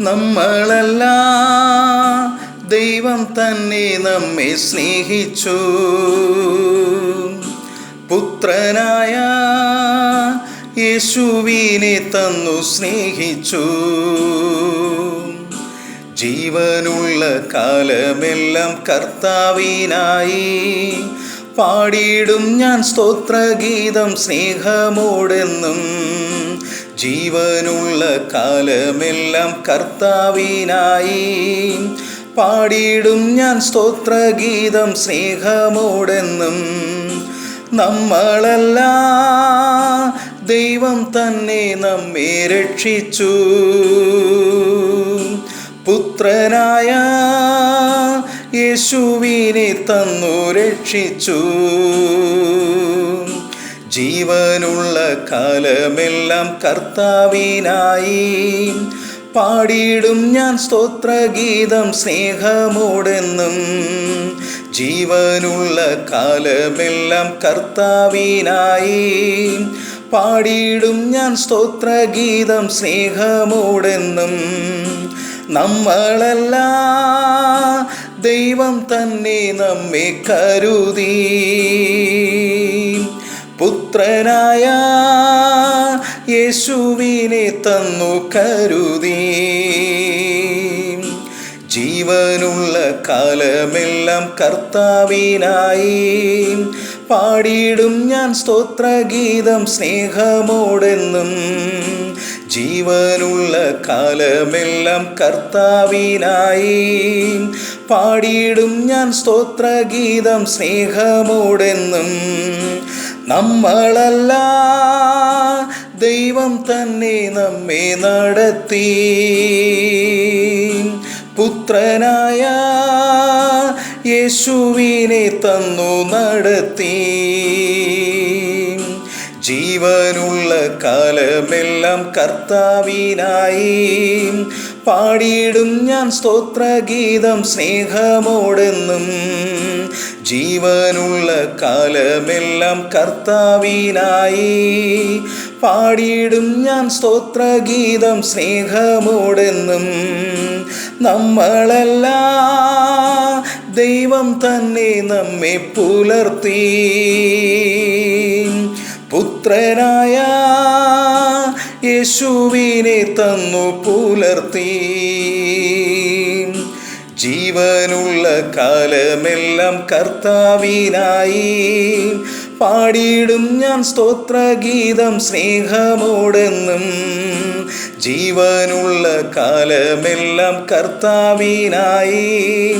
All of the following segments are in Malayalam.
നമ്മളല്ല. ദൈവം തന്നെ നമ്മെ സ്നേഹിച്ചു. പുത്രനായ യേശുവിനെ തന്നു സ്നേഹിച്ചു. ജീവനുള്ള കാലമെല്ലാം കർത്താവിനായി പാടിയിടും ഞാൻ സ്തോത്രഗീതം സ്നേഹമോടെന്നും ജീവനുള്ള കാലമെല്ലാം കർത്താവിനായി. പാടിയിടും ഞാൻ സ്തോത്രഗീതം സ്നേഹമോടെന്നും. നമ്മളല്ല ദൈവം തന്നെ നമ്മെ രക്ഷിച്ചു. പുത്രനായ യേശുവിനെ തന്നു രക്ഷിച്ചു. ജീവനുള്ള കാലമെല്ലാം കർത്താവിനായി പാടിയിടും ഞാൻ സ്തോത്രഗീതം സ്നേഹമോടെന്നും. ജീവനുള്ള കാലമെല്ലാം കർത്താവിനായി പാടിയിടും ഞാൻ സ്തോത്രഗീതം സ്നേഹമോടെന്നും. നമ്മളല്ല ദൈവം തന്നെ നമ്മെ കരുതി. പുത്രനായ യേശുവിനെ തന്നു കരുതി. ജീവനുള്ള കാലമെല്ലാം കർത്താവിനായി പാടിയിടും ഞാൻ സ്തോത്രഗീതം സ്നേഹമോടെന്നും. ജീവനുള്ള കാലമെല്ലാം കർത്താവിനായി പാടിയിടും ഞാൻ സ്തോത്രഗീതം സ്നേഹമോടെന്നും. നമ്മളല്ല. ദൈവം തന്നെ നമ്മെ നടത്തി. പുത്രനായ യേശുവിനെ തന്നു നടത്തി. ജീവനുള്ള കാലമെല്ലാം കർത്താവിനായി പാടിയിടും ഞാൻ സ്തോത്രഗീതം സ്നേഹമോടെന്നും. ജീവനുള്ള കാലമെല്ലാം കർത്താവിനായി പാടിയിടും ഞാൻ സ്തോത്രഗീതം സ്നേഹമോടെന്നും നമ്മളല്ല. ദൈവം തന്നെ നമ്മെ പുലർത്തി. പുത്രനായ യേശുവിനെ തന്നു പുലർത്തി. ജീവനുള്ള കാലമെല്ലാം കർത്താവിനായി പാടിയിടും ഞാൻ സ്തോത്രഗീതം സ്നേഹമോടെന്നും. ജീവനുള്ള കാലമെല്ലാം കർത്താവിനായി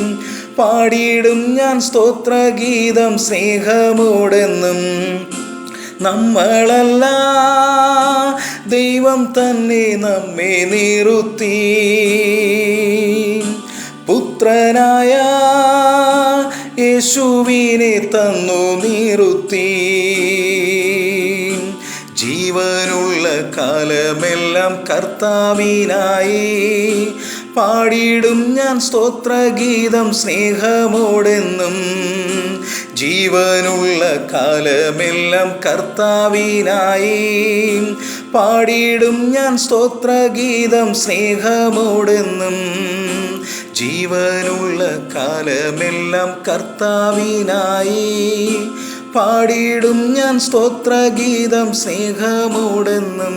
പാടിയിടും ഞാൻ സ്തോത്രഗീതം സ്നേഹമോടെന്നും. നമ്മളല്ല ദൈവം തന്നെ നമ്മെ നിറുത്തി. പുത്രനായ യേശുവിനെ തന്നു നിറുത്തി. ജീവനുള്ള കാലമെല്ലാം കർത്താവിനായി പാടിയിടും ഞാൻ സ്തോത്രഗീതം സ്നേഹമോടെന്നും. ജീവനുള്ള കാലമെല്ലാം കർത്താവിനായി പാടിയിടും ഞാൻ സ്തോത്രഗീതം സ്നേഹമോടെന്നും. ജീവനുള്ള കാലമെല്ലാം കർത്താവിനായി പാടിയിടും ഞാൻ സ്തോത്രഗീതം സ്നേഹമോടെന്നും.